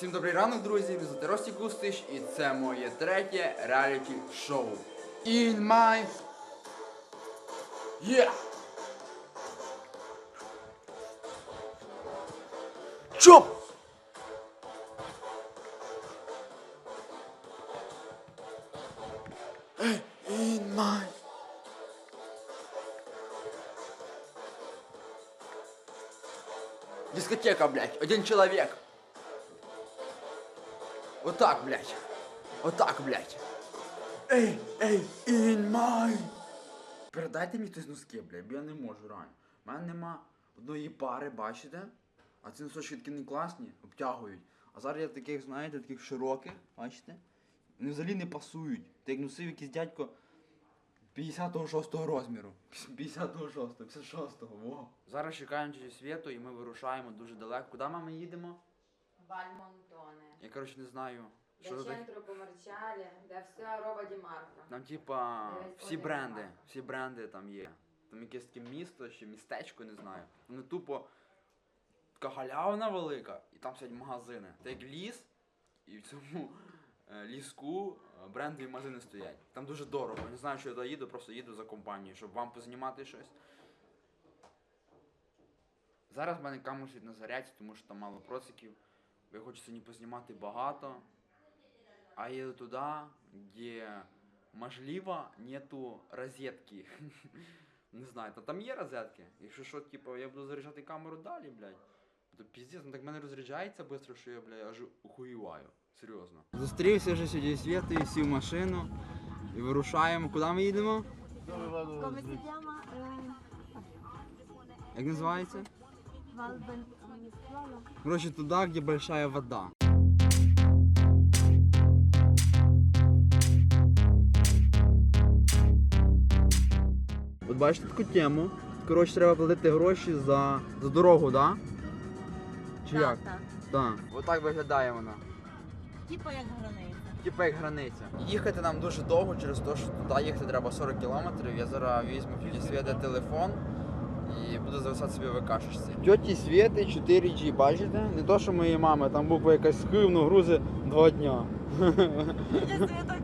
Всім добрий ранок, друзі! Мене звати Рості Кустиш і це моє третє реаліті шоу. In my... Yeah! Чоп! In my... Дискотека, блядь, один человек. Вот так, блядь. Вот так, блядь. Ей, ей, in my... Передайте мені хтось носки, блядь, бо я не можу реально. У мене нема одної пари, бачите? А ці носочки такі не класні, обтягують. А зараз я таких, знаєте, таких широких, бачите? Вони взагалі не пасують. Ти як носив якийсь дядько 56-го розміру. 56-го, 56-го, во. Зараз чекаємо тітю Світу і ми вирушаємо дуже далеко. Куди ми їдемо? Вальмонтоне. Я коротше не знаю. Що це таке. комерціалі, де все роба Ді Марко. Там, типа, Дивись, всі бренди, немає. всі бренди там є. Там якесь таке місто, чи містечко, не знаю. Воно тупо така галявина велика, і там сидять магазини. Це як ліс, і в цьому е, ліску е, брендові магазини стоять. Там дуже дорого. Не знаю, що я туди їду, просто їду за компанією, щоб вам познімати щось. Зараз в мене стоїть на зарядці, тому що там мало проциків. Бо я хочу сьогодні познімати багато. А еду туда, где, можливо, нету розетки. Не знаю, та там є розетки. Якщо що, типу, я буду заряджати камеру далі, блядь. То піздець, ну так в мене розряджається швидко, що я, блядь, аж ухуюваю. Серйозно. Зустрівся вже сьогодні світою, сів в машину і вирушаємо. Куди ми їдемо? Eh, Як називається? Короче, туда, где большая вода. От бачите таку тему. Коротше, треба платити гроші за, за дорогу, да? Чи як? Так, Так. Отак виглядає вона. Типа як границя. Типа як границя. Їхати нам дуже довго через те, що туди їхати треба 40 кілометрів. Я зараз візьму в тіті телефон і буду зависати собі в кашечці. Тьоті Світи 4G, бачите? Не то, що моєї мами, там буква якась хивно грузи два дня.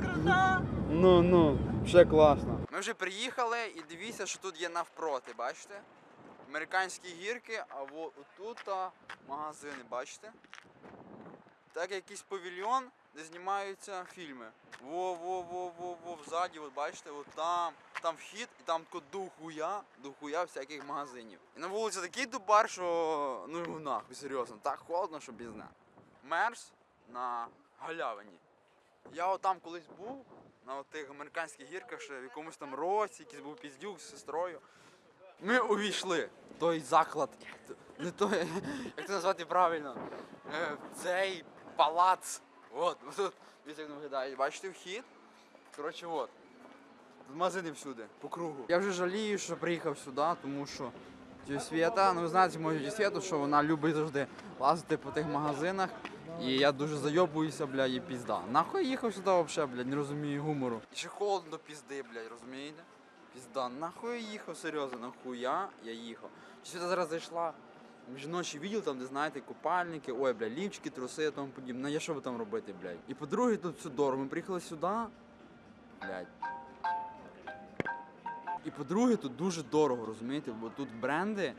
Крута. Ну ну, ще класно. Ми вже приїхали і дивіться, що тут є навпроти, бачите? Американські гірки, а во тут магазини, бачите? Так якийсь павільйон, де знімаються фільми. Во-во-во-во-во, взаді, от бачите, от там, там вхід, і там тако дохуя, дохуя всяких магазинів. І на вулиці такий дубар, що ну його нахуй, серйозно, так холодно, що без Мерз на галявині. Я отам колись був, на тих американських гірках, ще в якомусь там році, якийсь був піздюк з сестрою. Ми увійшли в той заклад, не той, як це назвати правильно, е, в цей палац. От, тут, як виглядає. Бачите вхід? Коротше, от. Тут магазини всюди, по кругу. Я вже жалію, що приїхав сюди, тому що тітя Свята, ну ви знаєте мою тітю Святу, що вона любить завжди лазити по тих магазинах. І я дуже зайобуюся, бля, і пізда. Нахуй я їхав сюди взагалі, блядь, не розумію гумору. І ще холодно до пізди, блядь, розумієте? Пізда, нахуй я їхав, серйозно, нахуя я їхав. Чи сюди зараз зайшла жіночий відділ, там, де знаєте, купальники, ой, бля, лівчики, труси і тому подібне. Ну я що би там робити, блядь? І по-друге, тут все дорого. Ми приїхали сюди, блядь. І по-друге, тут дуже дорого, розумієте? Бо тут бренди,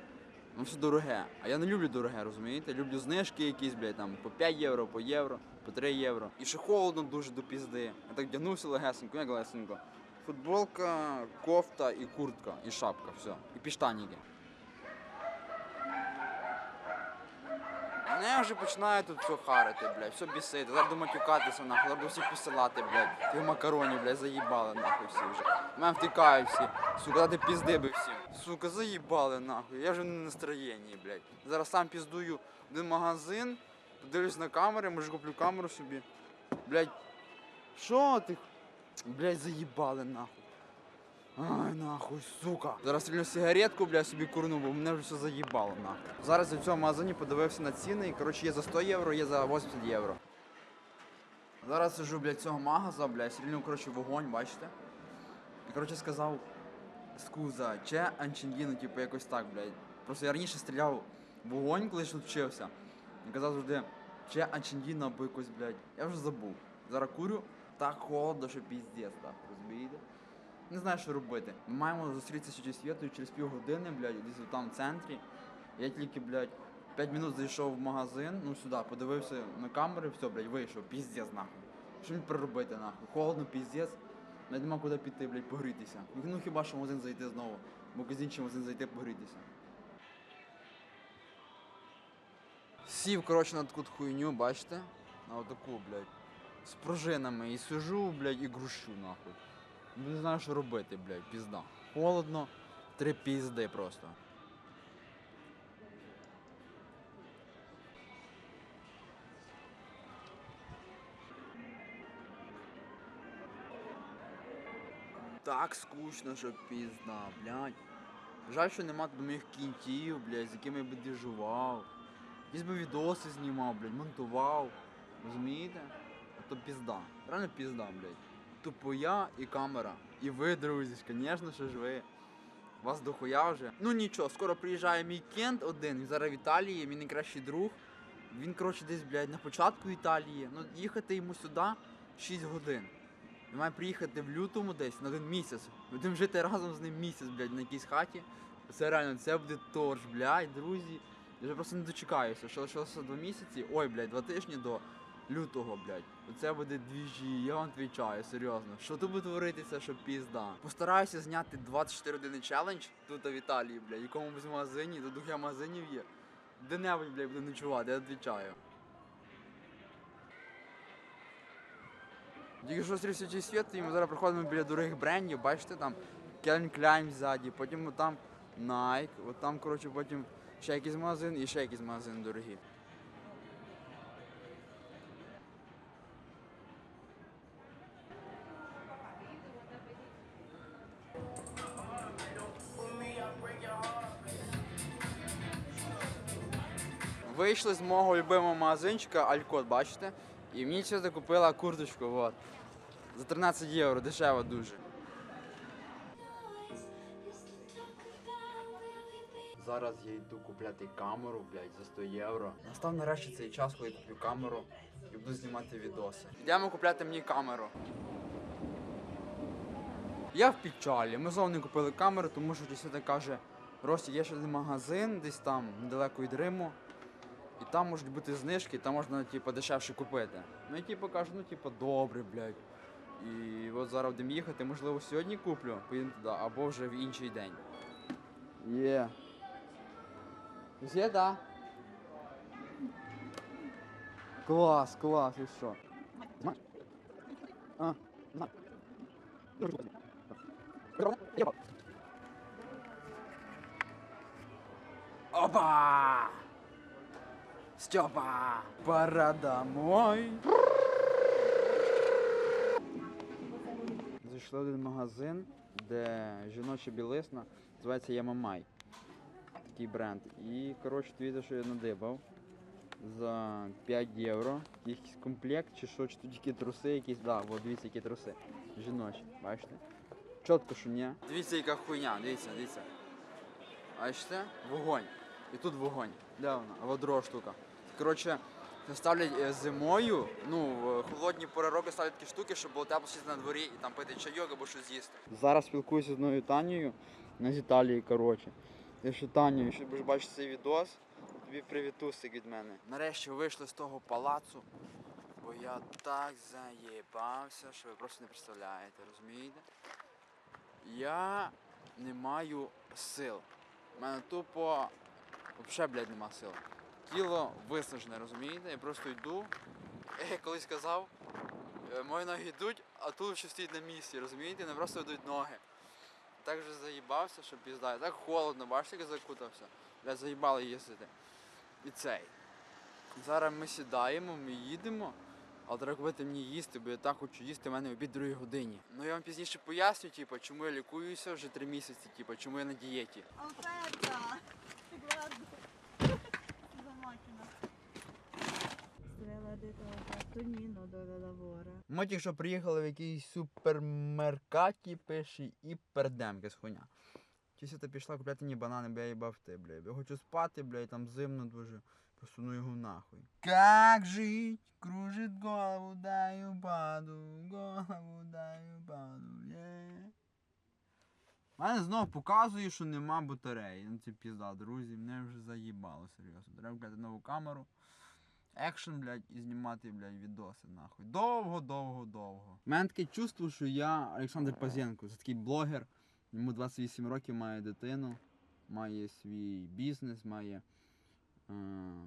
ну все дороге. А я не люблю дороге, розумієте? Люблю знижки якісь, блядь, там по 5 євро, по євро, по 3 євро. І ще холодно дуже до пізди. Я так вдягнувся легесенько, як легесенько. Футболка, кофта і куртка, і шапка, все. І піштаніки. Мене вже починає тут все харити, блядь, все бісити. Зараз матюкатися, нахуй, зараз всіх посилати, блядь. Тих макаронів, блядь, заїбали, нахуй всі вже. Мене втикають всі. Сука, дати пізди би всім. Сука, заїбали, нахуй. Я вже не настроєнні, блядь. Зараз сам піздую в магазин, подивлюсь на камери, може куплю камеру собі. Блядь, що ти? Блядь, заїбали, нахуй. Ай, нахуй, сука. Зараз стрільну сигаретку, бля, собі курну, бо мене вже все заїбало, нахуй. Зараз я в цьому магазині подивився на ціни, і, коротше, є за 100 євро, є за 80 євро. Зараз сижу, блядь, цього магаза, блядь, стрільну, коротше, вогонь, бачите? І, коротше, сказав, скуза, че анчендіно, типу, якось так, блядь. Просто я раніше стріляв вогонь, коли ж вчився. І казав завжди, Чи Ачендіна або якось, блядь, я вже забув. Зараз курю, так холодно, що піздець, так, розумієте? Не знаю, що робити. Ми маємо зустрітися через світою через півгодини, блядь, десь там в центрі. Я тільки, блядь, 5 минут зайшов в магазин, ну сюди, подивився на камери, все, блядь, вийшов, піздець нахуй. Що мені проробити нахуй? Холодно, піздець. Навіть нема куди піти, блядь, погрітися. Ну хіба що в магазин зайти знову. В магазин чи магазин зайти погрітися. Сів, коротше, на таку хуйню, бачите? На отаку, блядь. З пружинами. І сижу, блядь, і грущу, нахуй. Не знаю, що робити, блядь, пізда. Холодно, три пізди просто. Так скучно, що пізда, блядь. Жаль, що нема моїх кінтів, блядь, з якими я би дежував. Якісь би відоси знімав, блядь, монтував. Розумієте? А то пізда. Реально пізда, блядь. Тупо я і камера. І ви, друзі, звісно, що ж ви. Вас дохуя вже. Ну нічого, скоро приїжджає мій кент один, зараз в Італії, мій найкращий друг. Він, коротше, десь, блядь, на початку Італії. Ну, їхати йому сюди 6 годин. Він має приїхати в лютому десь на один місяць. Будемо жити разом з ним місяць, блядь, на якійсь хаті. Це реально, це буде торч, блядь, друзі. Я вже просто не дочекаюся, що лишилося два місяці. Ой, блядь, два тижні до лютого, блядь. Оце буде двіжі, я вам відвічаю, серйозно. Що тут буде творитися, що пізда. Постараюся зняти 24 години челендж тут в Італії, блядь, в якомусь магазині, тут дохуя магазинів є. Де-небудь, блядь, буду ночувати, я відвічаю. Тільки що зустрівся світ, і ми зараз проходимо біля дорогих брендів, бачите, там Calvin Klein ззаді, потім там Nike, от там, коротше, потім ще якийсь магазин і ще якийсь магазин дорогі. Вийшли з мого любимого магазинчика Алькот, бачите? І мені сьогодні купила курточку, от. За 13 євро, дешево дуже. Зараз я йду купляти камеру, блядь, за 100 євро. Настав нарешті цей час, коли я куплю камеру і буду знімати відоси. Йдемо купляти мені камеру. Я в печалі. Ми знову не купили камеру, тому що дійсно каже, Рості, є ще один магазин, десь там, недалеко від Риму. І там можуть бути знижки, там можна, типу, дешевше купити. Ну я типу кажу, ну типу, добре, блядь. І от зараз будемо їхати, можливо, сьогодні куплю, поїдемо туди, або вже в інший день. Є. Є, да? Клас, клас, і що? А, на. Опа! Степа! Пора домой! Зайшли в один магазин, де жіноча білизна, називається Ямамай. Такий бренд. І, коротше, дивіться, що я надибав. За 5 євро. Якийсь комплект чи що, чи тільки труси якісь, да, от дивіться, які труси. Жіночі, бачите? Чітко, що ні. Дивіться, яка хуйня, дивіться, дивіться. Бачите? Вогонь. І тут вогонь. Де вона? А от друга штука. Коротше, ставлять е, зимою, ну, в холодні пори року ставлять такі штуки, щоб було тепло сидіти на дворі і там пити чайок або щось з'їсти. Зараз спілкуюся з одною Танією, вона з Італії, коротше. Я що Таню, якщо будеш бачити цей відос, тобі привітусик від мене. Нарешті вийшли з того палацу, бо я так заєбався, що ви просто не представляєте, розумієте? Я не маю сил. У мене тупо взагалі, блядь, нема сил. Тіло виснажене, розумієте? Я просто йду. Я колись казав, е, мої ноги йдуть, а туловище стоїть на місці, розумієте? Не просто йдуть ноги. Так же заїбався, що пізда. Так холодно, бачите, як я закутався. Блядь, заїбали їздити. І цей. Зараз ми сідаємо, ми їдемо, але треба купити мені їсти, бо я так хочу їсти, в мене обід другій годині. Ну я вам пізніше поясню, типу, чому я лікуюся вже три місяці, типу, чому я на дієті. Оферта! Ми тільки що приїхали в якийсь супермеркаті, пише, і пердемки з хуйня. Тісята пішла купляти мені банани, бля, їбав ти, бля. Я хочу спати, бля, і там зимно дуже. Просто ну його нахуй. Как жить? Кружит голову, даю паду, голову даю паду, є. Мене знов показує, що нема батареї. Ну це пізда, друзі, мене вже заїбало, серйозно. Треба купити нову камеру. Екшен, блядь, і знімати, блядь, відоси, нахуй. Довго, довго, довго. У мене таке чувство, що я Олександр Пазєнко, це такий блогер. Йому 28 років має дитину, має свій бізнес, має. А,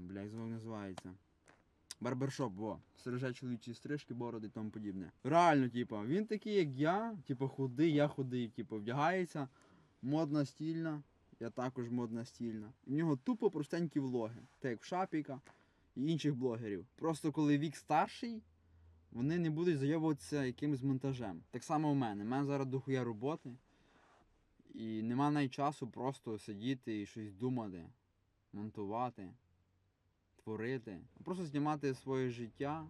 бля, як звук називається. Барбершоп, во. Стереже чоловічі стрижки, бороди і тому подібне. Реально, типу, він такий, як я, типу, худий, я худий, типу, вдягається, модна стільна, я також модна стільна. В нього тупо простенькі влоги, так як в Шапіка і інших блогерів. Просто коли вік старший, вони не будуть зайобуватися якимось монтажем. Так само у мене. У мене зараз дохуя роботи. І нема навіть часу просто сидіти і щось думати, монтувати, творити. Просто знімати своє життя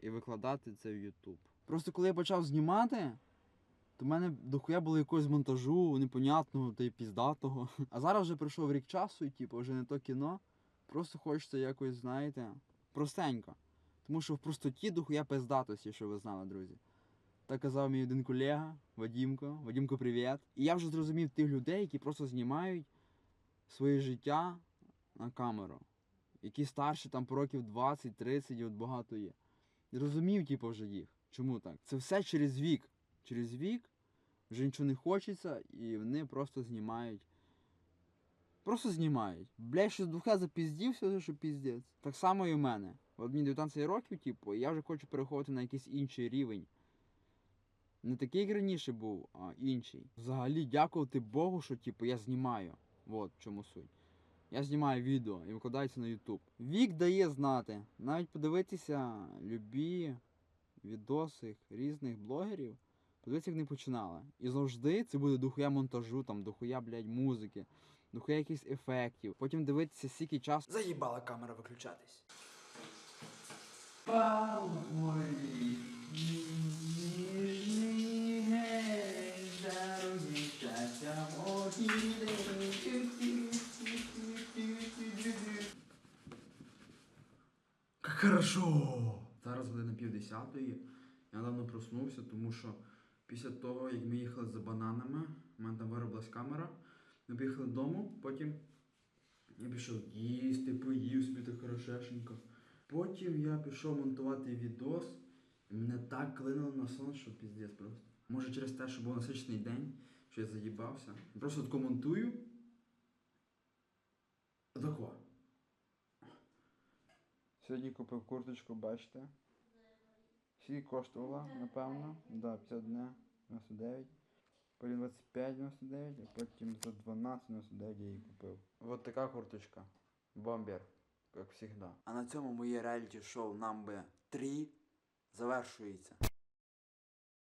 і викладати це в YouTube. Просто коли я почав знімати, то в мене дохуя було якогось монтажу, непонятного та й піздатого. А зараз вже пройшов рік часу, і типу, вже не то кіно. Просто хочеться якось, знаєте, простенько. Тому що в простоті дохуя пиздатості, що ви знали, друзі. Так казав мій один колега, Вадімко. Вадімко, привіт. І я вже зрозумів тих людей, які просто знімають своє життя на камеру. Які старші там по років 20-30, і от багато є. Зрозумів, типу, вже їх. Чому так? Це все через вік. Через вік вже нічого не хочеться, і вони просто знімають. Просто знімають. Бля, що духа запіздівся, що піздець. Так само і в мене. От мені 19 років, типу, і я вже хочу переходити на якийсь інший рівень. Не такий, як раніше був, а інший. Взагалі дякувати Богу, що типу, я знімаю. От чому суть. Я знімаю відео і викладаю це на YouTube. Вік дає знати. Навіть подивитися любі відоси різних блогерів. Подивитися, як вони починали. І завжди це буде дохуя монтажу, там, дохуя, блядь, музики, дохуя якихось ефектів. Потім дивитися, скільки часу. Заїбала камера виключатись. Как хорошо! Зараз година пів десятої. Я давно проснувся, тому що після того, як ми їхали за бананами, у мене там вироблась камера. Ми поїхали додому, потім я пішов їсти, поїв собі так хорошешенько. Потім я пішов монтувати відос, і мене так клинуло на сон, що піздець просто. Може через те, що був насичений день, що я заїбався. Просто тако монтую. Отако. Сьогодні купив курточку, бачите? Скільки коштувала, напевно. Да, 51,99. Потім 25,99, а потім за 12,99 я її купив. Вот така курточка. Бомбер, як завжди. А на цьому моє реаліті шоу Number 3 завершується.